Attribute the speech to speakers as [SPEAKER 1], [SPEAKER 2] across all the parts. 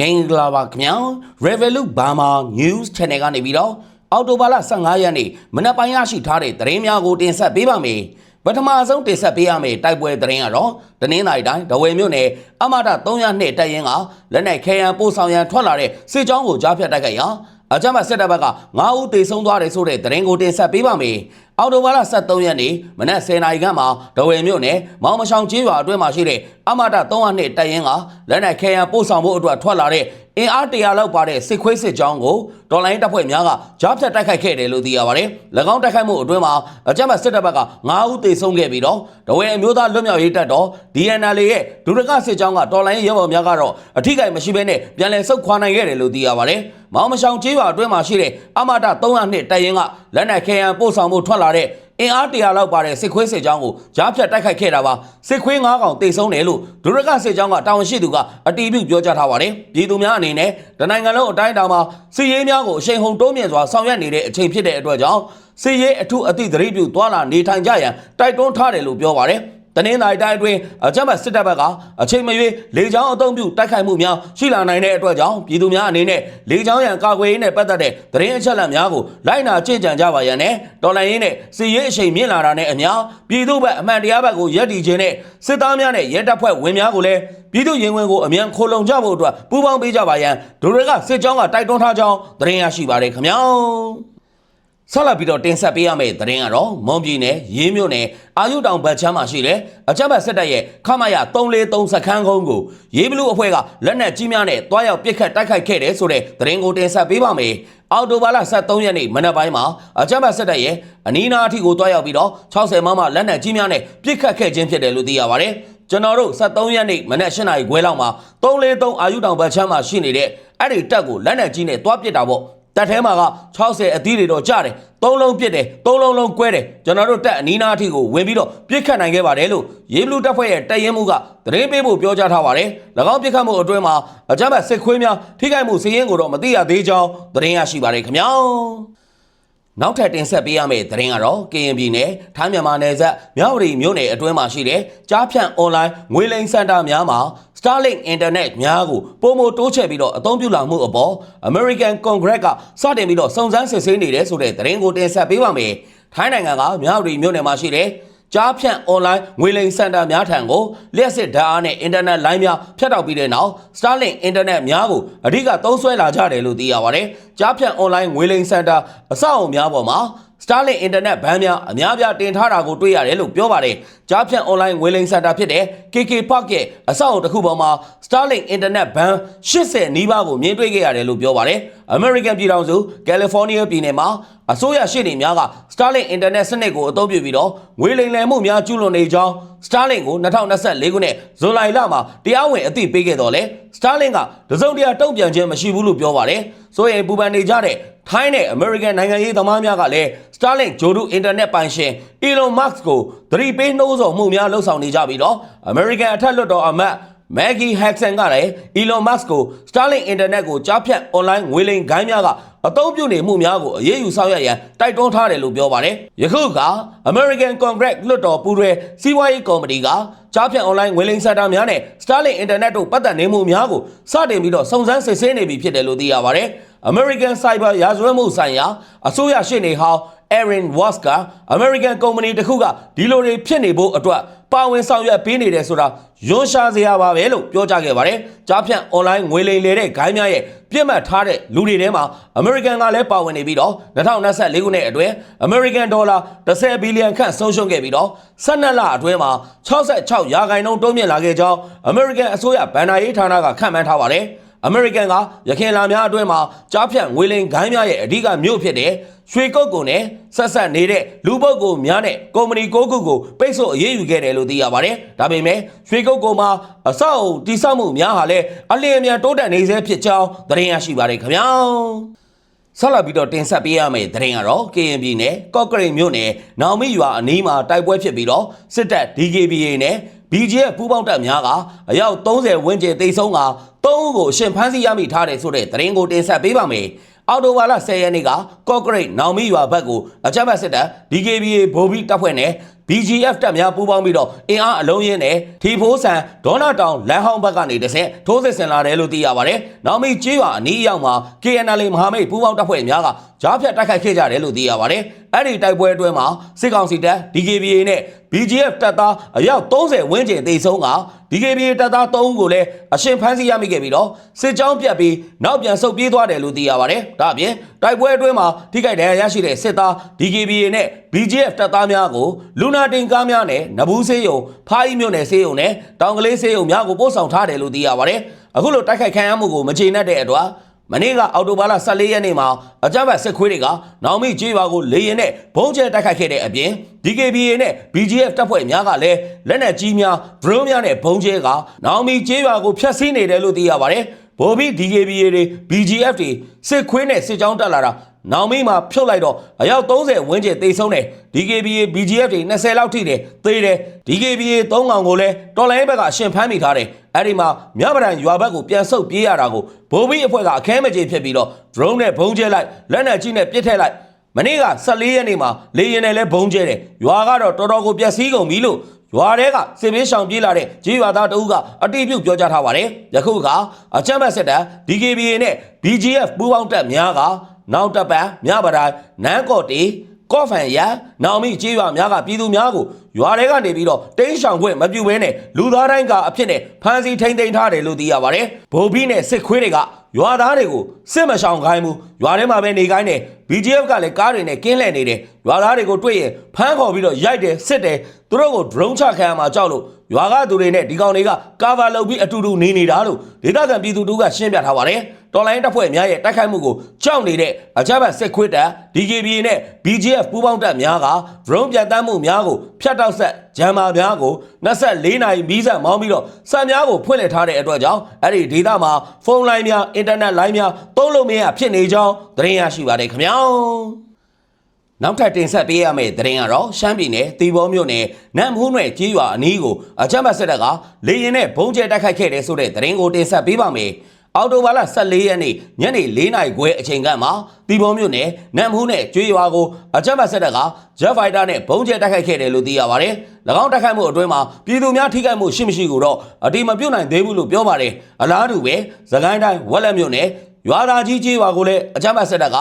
[SPEAKER 1] မင်္ဂလာပါခင်ဗျာ Revolut Burma News Channel ကနေပြီးတော့အော်တိုဘာလ15ရက်နေ့မနက်ပိုင်းရရှိထားတဲ့သတင်းများကိုတင်ဆက်ပေးပါမယ်ပထမဆုံးတင်ဆက်ပေးရမယ့်တိုက်ပွဲသတင်းကတော့တနင်္လာရီတိုင်းဒဝယ်မြို့နယ်အမတာ302တပ်ရင်းကလက်နက်ခဲယံပို့ဆောင်ရန်ထွက်လာတဲ့စစ်ကြောင်းကိုကြားဖြတ်တိုက်ခိုက်ရာအကြမ်းဖက်စစ်တပ်ဘက်က9ဦးသေဆုံးသွားတယ်ဆိုတဲ့သတင်းကိုတင်ဆက်ပေးပါမယ်။ အော်တိုဘာလ23ရက်နေ့မနက်10:00နာရီခန့်မှာဒဝယ်မြို့နယ်မောင်မဆောင်ကျေးရွာအတွင်းမှာရှိတဲ့အမတာ302တပ်ရင်းကလက်နက်ခဲယံပို့ဆောင်ဖို့အတွက်ထွက်လာတဲ့ အင်အားတရာလောက်ပါတဲ့စစ်ခွေးစစ်ကြောင်းကိုတော်လိုင်းတပ်ဖွဲ့များကကြားဖြတ်တိုက်ခိုက်ခဲ့တယ်လို့သိရပါတယ်။၎င်းတိုက်ခိုက်မှုအတွင်းမှာအကြမ်းဖက်စစ်တပ်ဘက်က9ဦးသေဆုံးခဲ့ပြီးတော့ဒဝယ်အမျိုးသားလွတ်မြောက်ရေးတပ်တော် DNL ရဲ့ဒုရကစစ်ကြောင်းကတော်လိုင်းရဲဘော်များကတော့အထိကိမရှိဘဲနဲ့ပြန်လည်ဆုတ်ခွာနိုင်ခဲ့တယ်လို့သိရပါတယ်။မောင်မဆောင်ကျေးရွာအတွင်းမှာရှိတဲ့အမတာ302တပ်ရင်းကလက်နက်ခဲယံပို့ဆောင်မှုထွက်လာတဲ့ အင်အားတရာလောက်ပါတဲ့စစ်ခွေးစစ်ကြောင်းကိုကြားဖြတ်တိုက်ခိုက်ခဲ့တာပါစစ်ခွေး9កောင်တိတ်ဆုံးတယ်လို့ဒုရကစစ်ကြောင်းကတာဝန်ရှိသူကအတီးပြုပြောကြားထားပါတယ်ပြည်သူများအနေနဲ့တနိုင်ငံလုံးအတိုင်းအတာမှာစစ်ရေးများကိုအရှိန်ဟုန်တိုးမြင့်စွာဆောင်ရွက်နေတဲ့အချိန်ဖြစ်တဲ့အတွက်ကြောင့်စစ်ရေးအထူးအသည့်သတိပြုသွာလာနေထိုင်ကြရန်တိုက်တွန်းထားတယ်လို့ပြောပါတယ် တနင်္လာရီတိုင်းအတွင်းအကြမ်းဖက်စစ်တပ်ဘက်ကအချိန်မရွေးလေကြောင်းအုံပြုတိုက်ခိုက်မှုများရှိလာနိုင်တဲ့အတွက်ကြောင့်ပြည်သူများအနေနဲ့လေကြောင်းရန်ကာကွယ်ရေးနဲ့ပတ်သက်တဲ့သတင်းအချက်အလက်များကိုလိုက်နာကြင်ကြံကြပါရန်နဲ့တော်လှန်ရေးနဲ့စီရေးအချိန်မြင့်လာတာနဲ့အမျှပြည်သူဘက်အမှန်တရားဘက်ကိုရပ်တည်ခြင်းနဲ့စစ်သားများနဲ့ရဲတပ်ဖွဲ့ဝင်များကိုလည်းပြည်သူရင်ဝင်ကိုအမြန်ခိုလုံကြဖို့အတွက်ပူးပေါင်းပေးကြပါရန်ဒိုတွေကစစ်ကြောင်းကတိုက်တွန်းထားကြောင်းသတင်းရရှိပါတယ်ခင်ဗျာ ဆက်လက်ပြီးတော့တင်ဆက်ပေးရမယ့်သတင်းကတော့မွန်ပြည်နယ်ရေးမြို့နယ်အာယုတောင်ဘတ်ချမ်းမှာရှိတဲ့အကြမ်းဖက်စစ်တပ်ရဲ့ခမရ343စခန်းကုန်းကိုရေးဘလူးအဖွဲ့ကလက်နက်ကြီးများနဲ့တွားရောက်ပစ်ခတ်တိုက်ခိုက်ခဲ့တယ်ဆိုတဲ့သတင်းကိုတင်ဆက်ပေးပါမယ်။အော်တိုဘာလ23ရက်နေ့မနက်ပိုင်းမှာအကြမ်းဖက်စစ်တပ်ရဲ့အနီးနားအထိကိုတွားရောက်ပြီးတော့60မမလက်နက်ကြီးများနဲ့ပစ်ခတ်ခဲ့ခြင်းဖြစ်တယ်လို့သိရပါတယ်။ကျွန်တော်တို့73ရက်နေ့မနက်8နာရီခွဲလောက်မှာ343အာယုတောင်ဘတ်ချမ်းမှာရှိနေတဲ့အဲ့ဒီတပ်ကိုလက်နက်ကြီးနဲ့တွားပစ်တာပေါ့။ တက်ထဲမှာက60အသီးတွေတော့ကြတယ်သုံးလုံးပြစ်တယ်သုံးလုံးလုံးကွဲတယ်ကျွန်တော်တို့တက်အနီးနားအထိကိုဝင်ပြီးတော့ပြစ်ခတ်နိုင်ခဲ့ပါတယ်လို့ရေဘလူးတပ်ဖွဲ့ရဲ့တပ်ရင်းမှုကသတင်းပေးဖို့ပြောကြားထားပါတယ်၎င်းပြစ်ခတ်မှုအတွင်းမှာအကြမ်းဖက်စစ်ခွေးများထိခိုက်မှုစည်ရင်းကိုတော့မသိရသေးကြောင်းသတင်းရရှိပါတယ်ခင်ဗျာနောက်ထပ်တင်ဆက်ပေးရမယ့်သတင်းကတော့ KNB နဲ့ထိုင်းမြန်မာနယ်စပ်မြောက်ရီမြို့နယ်အတွင်းမှာရှိတဲ့ကြားဖြန့် online ငွေလိမ်စင်တာများမှာ Starlink Internet များကိုပုံမတိုးချဲ့ပြီးတော့အသုံးပြုလာမှုအပေါ် American Congress ကစတင်ပြီးတော့စုံစမ်းစစ်ဆေးနေတယ်ဆိုတဲ့သတင်းကိုတင်ဆက်ပေးပါမယ်။ထိုင်းနိုင်ငံကမြောက်ရီမြို့နယ်မှာရှိတဲ့ကြားဖြန့် online ငွေလိမ်စင်တာများထံကိုလျှက်စစ်ဓာတ်အားနဲ့ internet line များဖြတ်တောက်ပြီးတဲ့နောက် Starlink internet များကိုအဓိကသုံးစွဲလာကြတယ်လို့သိရပါတယ်။ကြားဖြန့် online ငွေလိမ်စင်တာအဆောက်အအုံများပေါ်မှာ Starlink Internet ဘန်းများအများပြားတင်ထားတာကိုတွေ့ရတယ်လို့ပြောပါတယ်။ ကြားဖြန့် online ငွေလိမ်စင်တာဖြစ်တဲ့ KK Park ရဲ့အဆောက်အုံတစ်ခုပေါ်မှာ Starlink Internet ဘန်း80နီးပါးကိုမြင်တွေ့ခဲ့ရတယ်လို့ပြောပါတယ်။ American ပြည်ထောင်စု California ပြည်နယ်မှာအစိုးရရှေ့နေများက Starlink Internet စနစ်ကိုအသုံးပြုပြီးတော့ငွေလိမ်လည်မှုများကျူးလွန်နေကြောင်း Starlink ကို2024ခုနှစ်ဇွန်လလမှာတရားဝင်အသိပေးခဲ့တော့လေ Starlink ကတစုံတရာတုံ့ပြန်ခြင်းမရှိဘူးလို့ပြောပါတယ်။ဆိုရင်ပူပန်နေကြတဲ့ထိုင်းနဲ့ American နိုင်ငံရေးသမားများကလည်း Starlink ဂျိုဒူ Internet ပိုင်ရှင် Elon Musk ကိုသတိပေးနှိုးဆော်မှုများလှုပ်ဆောင်နေကြပြီးတော့ American အထက်လွှတ်တော်အမတ် Maggie Haxon ကလည်း Elon Musk ကို Starlink Internet ကိုကြားဖြတ် online ငွေလိမ်ဂိုင်းများကအသုံးပြုနေမှုများကိုအရေးယူဆောင်ရွက်ရန်တိုက်တွန်းထားတယ်လို့ပြောပါတယ်။ယခုက American Congress လွှတ်တော်ပူးရဲစီးပွားရေးကော်မတီကကြားဖြတ် online ငွေလိမ်စတာများနဲ့ Starlink Internet တို့ပတ်သက်နေမှုများကိုစတင်ပြီးတော့စုံစမ်းစစ်ဆေးနေပြီဖြစ်တယ်လို့သိရပါတယ်။ American Cyber ရာဇဝတ်မှုဆိုင်ရာအစိုးရရှေ့နေဟောင်း Aaron Watts က American Company တစ်ခုကဒီလိုတွေဖြစ်နေဖို့အတွက်ပါဝင်ဆောင်ရွက်ပေးနေတယ်ဆိုတာရွံရှာစရာပါပဲလို့ပြောကြားခဲ့ပါတယ်။ကြားဖြန့် online ငွေလိမ်လေတဲ့ဂိုင်းများရဲ့ပြစ်မှတ်ထားတဲ့လူတွေထဲမှာ American ကလည်းပါဝင်နေပြီးတော့2024ခုနှစ်အတွင်း American Dollar 10ဘီလီယံခန့်ဆုံးရှုံးခဲ့ပြီးတော့12လအတွင်းမှာ66ရာခိုင်နှုန်းတိုးမြင့်လာခဲ့ကြောင်း American အစိုးရဗန်နာရေးဌာနကခန့်မှန်းထားပါတယ်။ အမေရိကန်ကရခိုင်လာများအတွင်းမှာကြားဖြတ်ငွေလိမ်ဂိုင်းများရဲ့အဓိကမြို့ဖြစ်တဲ့ရွှေကုတ်ကုံနဲ့ဆက်ဆက်နေတဲ့လူပုတ်ကုံများနဲ့ကုမ္ပဏီ၉ခုကိုပိတ်ဆို့အရေးယူခဲ့တယ်လို့သိရပါတယ်။ဒါပေမဲ့ရွှေကုတ်ကုံမှာအဆောက်အဦတိစောက်မှုများဟာလည်းအလျင်အမြန်တိုးတက်နေစေဖြစ်ကြောင်းသတင်းရရှိပါတယ်ခင်ဗျာ။ဆက်လက်ပြီးတော့တင်ဆက်ပေးရမယ့်သတင်းကတော့ KNB နဲ့ကော့ကရိတ်မြို့နယ်နောင်မီရွာအနီးမှာတိုက်ပွဲဖြစ်ပြီးတော့စစ်တပ် DKBA နဲ့ BGF ပူးပေါင်းတပ်များကအယောက်30ဝန်းကျင်တိတ်ဆုံးက3ဦးကိုအရှင်ဖမ်းဆီးရမိထားတယ်ဆိုတဲ့သတင်းကိုတင်ဆက်ပေးပါမယ်။အော်တိုဝါလာ10ရက်နေ့ကကော့ကရိတ်နောင်မီရွာဘက်ကိုအကြမ်းဖက်စစ်တပ် DKBA ဗိုလ်ဘီတပ်ဖွဲ့နဲ့ BGF တပ်များပူးပေါင်းပြီးတော့အင်အားအလုံးရင်းနဲ့ထီဖိုးဆန်ဒေါနာတောင်လမ်းဟောင်းဘက်ကနေတစ်ဆင့်ထိုးစစ်ဆင်လာတယ်လို့သိရပါတယ်။နောက်မီကျေးရွာအနီးအရောက်မှာ KNL မဟာမိတ်ပူးပေါင်းတပ်ဖွဲ့များကကြားဖြတ်တိုက်ခိုက်ခဲ့ကြတယ်လို့သိရပါတယ်။အဲ့ဒီတိုက်ပွဲအတွင်းမှာစစ်ကောင်စီတပ် DKBA နဲ့ BGF တပ်သားအယောက်30ဝန်းကျင်သေဆုံးက DKBA တပ်သား3ဦးကိုလည်းအရှင်ဖမ်းဆီးရမိခဲ့ပြီးတော့စစ်ကြောင်းပြတ်ပြီးနောက်ပြန်ဆုတ်ပြေးသွားတယ်လို့သိရပါတယ်။ဒါအပြင်တိုက်ပွဲအတွင်းမှာထိခိုက်ဒဏ်ရာရရှိတဲ့စစ်သား DKBA နဲ့ BGF တပ်သားများကိုလူနာတင်ကားများနဲ့နဘူးဆေးရုံဖားကြီးမြို့နယ်ဆေးရုံနဲ့တောင်ကလေးဆေးရုံများကိုပို့ဆောင်ထားတယ်လို့သိရပါတယ်။အခုလိုတိုက်ခိုက်ခံရမှုကိုမကျေနပ်တဲ့အတွက် မနေ့ကအော်တိုဘာလ14ရက်နေ့မှာအကြမ်းဖက်စစ်ခွေးတွေကနောင်မီကျေးရွာကိုလေရင်နဲ့ဘုံကျဲတိုက်ခိုက်ခဲ့တဲ့အပြင် DKBA နဲ့ BGF တပ်ဖွဲ့များကလည်းလက်နက်ကြီးများ drone များနဲ့ဘုံကျဲကနောင်မီကျေးရွာကိုဖျက်ဆီးနေတယ်လို့သိရပါတယ်။ ဗိုလ်ပြီး DKBA တွေ BGF တွေစစ်ခွေးနဲ့စစ်ကြောင်းတက်လာတာနောင်မီမှာဖြုတ်လိုက်တော့အယောက်30ဝန်းကျင်သေဆုံးတယ် DKBA BGF တွေ20လောက်ထိတယ်သေတယ် DKBA 3កောင်ကိုလည်းတော်လိုင်းဘက်ကအရှင်ဖမ်းမိထားတယ်အဲ့ဒီမှာမြပဒံရွာဘက်ကိုပြန်ဆုတ်ပြေးရတာကိုဗိုလ်ပြီးအဖွဲ့ကအခဲမကြေဖြစ်ပြီးတော့ drone နဲ့ဘုံကျဲလိုက်လက်နက်ကြီးနဲ့ပစ်ထည့်လိုက်မနေ့က14ရက်နေ့မှာလေရင်နဲ့လဲဘုံကျဲတယ်ရွာကတော့တော်တော်ကိုပျက်စီးကုန်ပြီလို့ ရွာထဲကစစ်ဘေးရှောင်ပြေးလာတဲ့ကြေးရွာသားတအုပ်ကအတိအပြုပြောကြားထားပါတယ်ယခုကအချမ်းဘတ်စစ်တပ် DKBA နဲ့ BGF ပူးပေါင်းတပ်များကနောက်တပ်ပံမြပဒံနန်းကော့တီ ကော့ဖန်ရန်နောင်မီကြေးရွာများကပြည်သူများကိုရွာတွေကနေပြီးတော့တိန်းရှောင်ခွင့်မပြုဘဲနဲ့လူသားတိုင်းကအဖြစ်နဲ့ဖမ်းဆီးထိန်းသိမ်းထားတယ်လို့သိရပါတယ်။ဗိုလ်ပြီးနဲ့စစ်ခွေးတွေကရွာသားတွေကိုစစ်မရှောင်ခိုင်းဘူးရွာထဲမှာပဲနေခိုင်းတယ် BGF ကလည်းကားတွေနဲ့ကင်းလှည့်နေတယ်ရွာသားတွေကိုတွေ့ရင်ဖမ်းခေါ်ပြီးတော့ရိုက်တယ်စစ်တယ်သူတို့ကို drone ချခံရမှာကြောက်လို့ရွာကသူတွေနဲ့ဒီကောင်တွေက cover လုပ်ပြီးအတူတူနေနေတာလို့ဒေသခံပြည်သူတို့ကရှင်းပြထားပါတယ်။ တော်လိုင်းတပ်ဖွဲ့များရဲ့တိုက်ခိုက်မှုကိုကြောက်နေတဲ့အကြမ်းဖက်စစ်ခွေးတပ် DKBA နဲ့ BGF ပူးပေါင်းတပ်များက drone ပြန်တမ်းမှုများကိုဖျက်တောက်ဆက်ဂျမ်မာများကို24နိုင်မီးစက်မောင်းပြီးတော့စံများကိုဖွင့်လှစ်ထားတဲ့အတွက်ကြောင့်အဲ့ဒီဒေသမှာဖုန်းလိုင်းများအင်တာနက်လိုင်းများသုံးလို့မရဖြစ်နေကြောင်းသတင်းရရှိပါတယ်ခင်ဗျာနောက်ထပ်တင်ဆက်ပေးရမယ့်သတင်းကတော့ရှမ်းပြည်နယ်တီဘောမြို့နယ်နမ်ဟူးနယ်ကြီးရွာအနီးကိုအကြမ်းဖက်စစ်တပ်ကလေရင်နဲ့ဘုံကျဲတိုက်ခိုက်ခဲ့တဲ့ဆိုတဲ့သတင်းကိုတင်ဆက်ပေးပါမယ်။ အော်တိုဘာလ14ရက်နေ့ညနေ4နာရီခွဲအချိန်ကမှတီဘောမြို့နယ်နမ်ဟူးနယ်ကျွေးရွာကိုအကြမ်းဖက်စစ်တပ်ကဂျက်ဖိုက်တာနဲ့ဘုံကျဲတိုက်ခိုက်ခဲ့တယ်လို့သိရပါတယ်။၎င်းတိုက်ခိုက်မှုအတွင်းမှာပြည်သူများထိခိုက်မှုရှိမရှိကိုတော့အတိမပြုတ်နိုင်သေးဘူးလို့ပြောပါတယ်။အလားတူပဲသခိုင်းတိုင်းဝက်လက်မြို့နယ်ရွာသားကြီးကြီးရွာကိုလည်းအကြမ်းဖက်စစ်တပ်က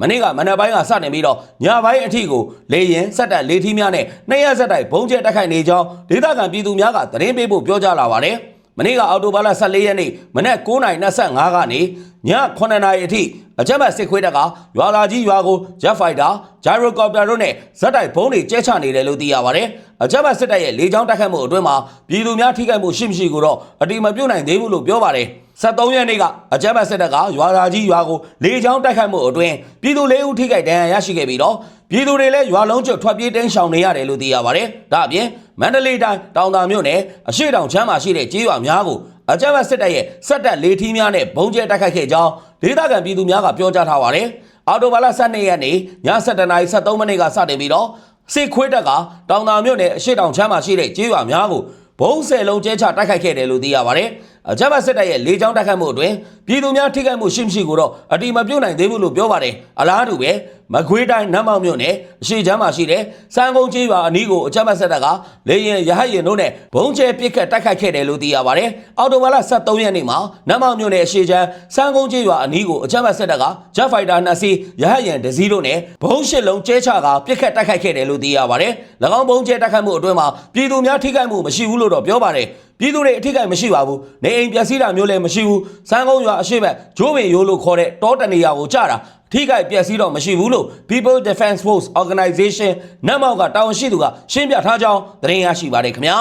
[SPEAKER 1] မနေ့ကမနက်ပိုင်းကစတင်ပြီးတော့ညပိုင်းအထိကိုလေရင်စက်တပ်လေထီးများနဲ့နှစ်ရက်ဆက်တိုက်ဘုံကျဲတိုက်ခိုက်နေကြောင်းဒေသခံပြည်သူများကသတင်းပေးဖို့ပြောကြားလာပါတယ်။ မနေ့ကအော်တိုဘာလ14ရက်နေ့မနက်9:25ကနေည9:00အထိအကြမ်းဖက်စစ်ခွေးတပ်ကရွာသားကြီးရွာကို Jet Fighter, Gyrocopter တို့နဲ့ဇက်တိုက်ဘုံတွေကျဲချနေတယ်လို့သိရပါတယ်။အကြမ်းဖက်စစ်တပ်ရဲ့လေကြောင်းတိုက်ခိုက်မှုအတွင်းမှာပြည်သူများထိခိုက်မှုရှိမရှိကိုတော့အတိမပြုတ်နိုင်သေးဘူးလို့ပြောပါတယ်။73ရက်နေ့ကအကြမ်းဖက်စစ်တပ်ကရွာသားကြီးရွာကိုလေကြောင်းတိုက်ခိုက်မှုအတွင်းပြည်သူ၄ဦးထိခိုက်ဒဏ်ရာရရှိခဲ့ပြီးတော့ ပြည်သူတွေလည်းရွာလုံးကျွတ်ထွက်ပြေးတင်းရှောင်နေရတယ်လို့သိရပါတယ်။ဒါအပြင်မန္တလေးတိုင်းတောင်သာမြို့နယ်အရှိတောင်ချမ်းမှာရှိတဲ့ကျေးရွာများကိုအကြမ်းဖက်စစ်တပ်ရဲ့စက်တပ်လေထီးများနဲ့ဘုံကျဲတိုက်ခိုက်ခဲ့ကြောင်းဒေသခံပြည်သူများကပြောကြားထားပါတယ်။အော်တိုဘာလ12ရက်နေ့ည7:73မိနစ်ကစတင်ပြီးတော့စစ်ခွေးတပ်ကတောင်သာမြို့နယ်အရှိတောင်ချမ်းမှာရှိတဲ့ကျေးရွာများကိုဘုံဆယ်လုံးကျဲချတိုက်ခိုက်ခဲ့တယ်လို့သိရပါတယ်။အကြမ်းဖက်စစ်တပ်ရဲ့လေကြောင်းတိုက်ခိုက်မှုအတွင်းပြည်သူများထိခိုက်မှုရှိမရှိကိုတော့အတိမပြုတ်နိုင်သေးဘူးလို့ပြောပါတယ်။အလားတူပဲမကွေးတိုင်းနတ်မောက်မြို့နယ်အရှိချမ်းမှာရှိတဲ့စံကုန်းကျေးရွာအနီးကိုအကြမ်းဖက်စစ်တပ်ကလေရင်ရဟတ်ရင်တို့နဲ့ဘုံကျဲပစ်ခတ်တိုက်ခိုက်ခဲ့တယ်လို့သိရပါတယ်။အော်တိုဘာလ23ရက်နေ့မှာနတ်မောက်မြို့နယ်အရှိချမ်းစံကုန်းကျေးရွာအနီးကိုအကြမ်းဖက်စစ်တပ်ကဂျက်ဖိုက်တာ2စီးရဟတ်ရင်တစ်စီးတို့နဲ့ဘုံရှစ်လုံးကျဲချကပစ်ခတ်တိုက်ခိုက်ခဲ့တယ်လို့သိရပါတယ်။၎င်းဘုံကျဲတိုက်ခိုက်မှုအတွင်းမှာပြည်သူများထိခိုက်မှုမရှိဘူးလို့တော့ပြောပါတယ်။ ပြည်သူတွေအထိကိမရှိပါဘူးနေအိမ်ပျက်စီးတာမျိုးလည်းမရှိဘူးစမ်းကုန်းရွာအရှိတ်ဂျိုးပင်ရိုးလို့ခေါ်တဲ့တောတနေရာကိုကြာတာထိခိုက်ပျက်စီးတော့မရှိဘူးလို့ People Defense Force Organization နတ်မောက်ကတာဝန်ရှိသူကရှင်းပြထားကြောင်းသတင်းရရှိပါတယ်ခင်ဗျာ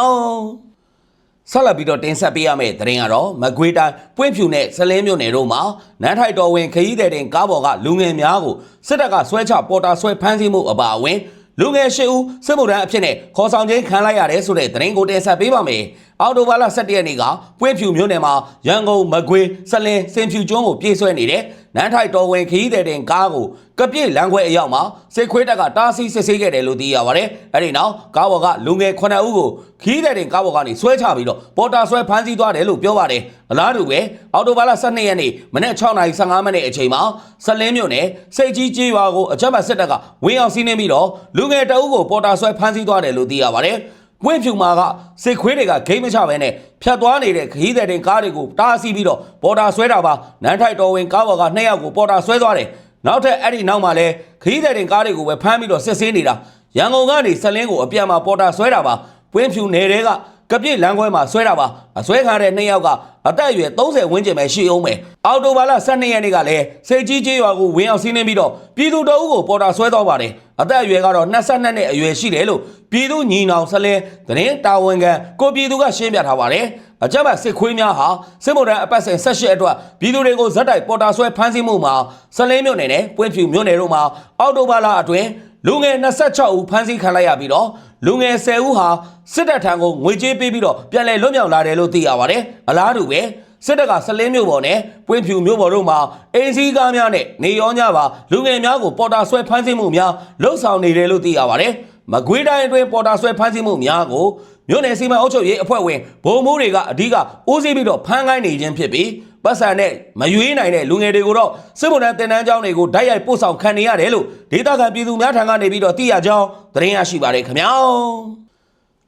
[SPEAKER 1] ဆက်လက်ပြီးတော့တင်ဆက်ပေးရမယ့်သတင်းကတော့မကွေးတိုင်းပွင့်ဖြူနဲ့စလင်းမြို့နယ်တို့မှာနန်းထိုက်တော်ဝင်ခရီးသည်တင်ကားပေါ်ကလူငယ်များကိုစစ်တပ်ကဆွဲချပေါ်တာဆွဲဖမ်းဆီးမှုအပါအဝင်လူငယ်၈ဦးစစ်မှုထမ်းအဖြစ်နဲ့ခေါ်ဆောင်ခြင်းခံလိုက်ရတယ်ဆိုတဲ့သတင်းကိုတင်ဆက်ပေးပါမယ်။ အော်တိုဘာလ17ရက်နေ့ကပွင့်ဖြူမြို့နယ်မှာရန်ကုန်မကွေးစလင်းစင်ဖြူကျွန်းကိုပြေးဆွဲနေတဲ့နန်းထိုက်တော်ဝင်ခရီးသည်တင်ကားကိုကပြည့်လမ်းခွဲအရောက်မှာစစ်ခွေးတပ်ကတားဆီးစစ်ဆေးခဲ့တယ်လို့သိရပါတယ်အဲ့ဒီနောက်ကားပေါ်ကလူငယ်9ဦးကိုခရီးသည်တင်ကားပေါ်ကနေဆွဲချပြီးတော့ပေါ်တာဆွဲဖမ်းဆီးသွားတယ်လို့ပြောပါတယ်အလားတူပဲအော်တိုဘာလ12ရက်နေ့မနေ့6:15မိနစ်အချိန်မှာစလင်းမြို့နယ်စိတ်ကြီးကြီးရွာကိုအကြမ်းဖက်စစ်တပ်ကဝင်ရောက်စီးနင်းပြီးတော့လူငယ်တအုပ်ကိုပေါ်တာဆွဲဖမ်းဆီးသွားတယ်လို့သိရပါတယ် ပွင့်ဖြူမာကစစ်ခွေးတွေကဂိမ်းမချဘဲနဲ့ဖြတ်သွားနေတဲ့ခရီးသည်တင်ကားတွေကိုတားဆီးပြီးတော့ပေါ်တာဆွဲတာပါနန်းထိုက်တော်ဝင်ကားပေါ်ကနှစ်ယောက်ကိုပေါ်တာဆွဲသွားတယ်နောက်ထပ်အဲ့ဒီနောက်မှာလဲခရီးသည်တင်ကားတွေကိုပဲဖမ်းပြီးတော့စစ်ဆေးနေတာရန်ကုန်ကနေစလင်းကိုအပြန်မှာပေါ်တာဆွဲတာပါပွင့်ဖြူနယ်တွေက ကပြည့်လမ်းခွဲမှာဆွဲတာပါအဆွဲခံတဲ့နှစ်ယောက်ကအသက်အရွယ်30ဝန်းကျင်ပဲရှိအောင်မယ်အော်တိုဘာလ12ရက်နေ့ကလည်းစိတ်ကြီးကြီးရွာကိုဝင်အောင်စီးနှင်းပြီးတော့ပြည်သူတအုပ်ကိုပေါ်တာဆွဲသွားပါတယ်အသက်အရွယ်ကတော့22နှစ်အရွယ်ရှိတယ်လို့ပြည်သူညီနောင်စလဲသတင်းတာဝန်ခံကိုပြည်သူကရှင်းပြထားပါတယ်အကြမ်းဖက်စစ်ခွေးများဟာစစ်မှုထမ်းအပတ်စဉ်18အတွက်ပြည်သူတွေကိုဇက်တိုက်ပေါ်တာဆွဲဖမ်းဆီးမှုမှာစလင်းမြို့နယ်နဲ့ပွင့်ဖြူမြို့နယ်တို့မှာအော်တိုဘာလအတွင်းလူငယ်26ဦးဖမ်းဆီးခံလိုက်ရပြီးတော့ လူငယ်10ဦးဟာစစ်တပ်ထံကိုငွေကြေးပေးပြီးတော့ပြန်လည်လွတ်မြောက်လာတယ်လို့သိရပါတယ်။အလားတူပဲစစ်တပ်ကစလင်းမြို့ပေါ်နဲ့ပွင့်ဖြူမြို့ပေါ်တို့မှာအင်းစည်းကားများနဲ့နေရောညပါလူငယ်များကိုပေါ်တာဆွဲဖမ်းဆီးမှုများလှုပ်ဆောင်နေတယ်လို့သိရပါတယ်။မကွေးတိုင်းအတွင်းပေါ်တာဆွဲဖမ်းဆီးမှုများကိုမြို့နယ်စီမံအုပ်ချုပ်ရေးအဖွဲ့ဝင်ဗိုလ်မှူးတွေကအဓိကဦးစီးပြီးတော့ဖမ်းခိုင်းနေခြင်းဖြစ်ပြီး ပတ်စံနဲ့မရွေးနိုင်တဲ့လူငယ်တွေကိုတော့စစ်ဗုဒ္ဓတင်နန်းကျောင်းတွေကိုဓာတ်ရိုက်ပို့ဆောင်ခံနေရတယ်လို့ဒေသခံပြည်သူများထံကနေပြီးတော့သိရကြောင်းသတင်းရရှိပါတယ်ခင်ဗျာ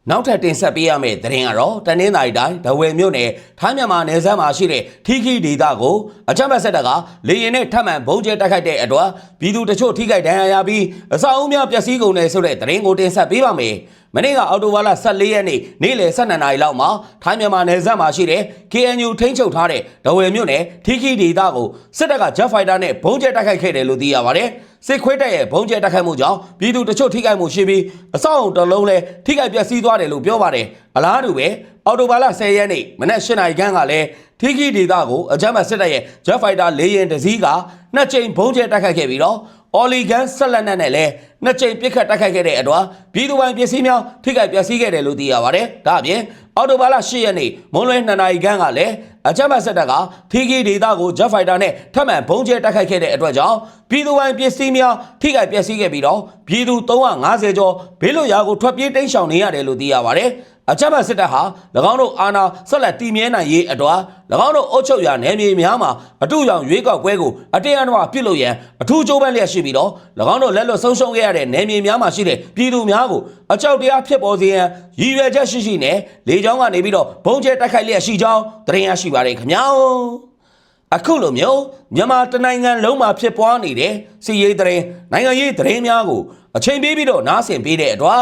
[SPEAKER 1] နောက်ထပ်တင်ဆက်ပေးရမယ့်သတင်းကတော့တနင်္သာရီတိုင်းဒဝယ်မြို့နယ်ထိုင်းမြန်မာနယ်စပ်မှာရှိတဲ့ထီခီဒေသကိုအကြမ်းဖက်ဆက်တပ်ကလေရင်နဲ့ထပ်မံဘုံကျဲတိုက်ခိုက်တဲ့အတွက်ပြည်သူတချို့ထိခိုက်ဒဏ်ရာရပြီးအဆောက်အဦများပျက်စီးကုန်တယ်ဆိုတဲ့သတင်းကိုတင်ဆက်ပေးပါမယ်။မနေ့ကအော်တိုဝါလာ14ရက်နေ့နေ့လယ်12နာရီလောက်မှာထိုင်းမြန်မာနယ်စပ်မှာရှိတဲ့ KNU ထိန်းချုပ်ထားတဲ့ဒဝယ်မြို့နယ်ထီခီဒေသကိုစစ်တပ်က Jet Fighter နဲ့ဘုံကျဲတိုက်ခိုက်ခဲ့တယ်လို့သိရပါတယ်။ စစ်ခွေးတပ်ရဲ့ဘုံကျဲတိုက်ခိုက်မှုကြောင့်ပြည်သူတချို့ထိခိုက်မှုရှိပြီးအဆောက်အုံတစ်လုံးလည်းထိခိုက်ပျက်စီးသွားတယ်လို့ပြောပါတယ်။အလားတူပဲအော်တိုဘာလ10ရက်နေ့မနက်8နာရီခန့်ကလည်းထီခီဒေသကိုအကြမ်းဖက်စစ်တပ်ရဲ့ Jet Fighter ၄ရင်တစ်စီးကနှစ်ကြိမ်ဘုံကျဲတိုက်ခိုက်ခဲ့ပြီးတော့ အော်လီဂန်ဆက်လက်နက်နဲ့လည်းနှစ်ကြိမ်ပစ်ခတ်တိုက်ခိုက်ခဲ့တဲ့အတွက်ပြည်သူပိုင်ပစ္စည်းများထိခိုက်ပျက်စီးခဲ့တယ်လို့သိရပါတယ်။ဒါအပြင်အော်တိုဘာလ10ရက်နေ့မွန်းလွဲ2နာရီခန့်ကလည်းအကြမ်းဖက်စစ်တပ်ကထီခီဒေသကို Jet Fighter နဲ့ထပ်မံဘုံကျဲတိုက်ခိုက်ခဲ့တဲ့အတွက်ကြောင့်ပြည်သူပိုင်ပစ္စည်းများထိခိုက်ပျက်စီးခဲ့ပြီးတော့ပြည်သူ350ကျော်ဘေးလွတ်ရာကိုထွက်ပြေးတိမ်းရှောင်နေရတယ်လို့သိရပါတယ်။ အကြမ်းဖက်စစ်တပ်ဟာ၎င်းတို့အာဏာဆက်လက်တည်မြဲနိုင်ရေးအတွက်၎င်းတို့အုပ်ချုပ်ရာနယ်မြေများမှာအတူရောင်ရွေးကောက်ပွဲကိုအတရားအနှောပြုလုပ်ရန်အထူးကြိုးပမ်းလျက်ရှိပြီးတော့၎င်းတို့လက်လွတ်ဆုံးရှုံးခဲ့ရတဲ့နယ်မြေများမှာရှိတဲ့ပြည်သူများကိုအကြောက်တရားဖြစ်ပေါ်စေရန်ရည်ရွယ်ချက်ရှိရှိနဲ့လေကြောင်းကနေပြီးတော့ဘုံကျဲတိုက်ခိုက်လျက်ရှိကြောင်းသတင်းရရှိပါရခင်ဗျာအခုလိုမျိုးမြန်မာတနိုင်ငံလုံးမှာဖြစ်ပွားနေတဲ့စီရေးသတင်းနိုင်ငံရေးသတင်းများကိုအချိန်ပေးပြီးတော့နားဆင်ပေးတဲ့အတွက်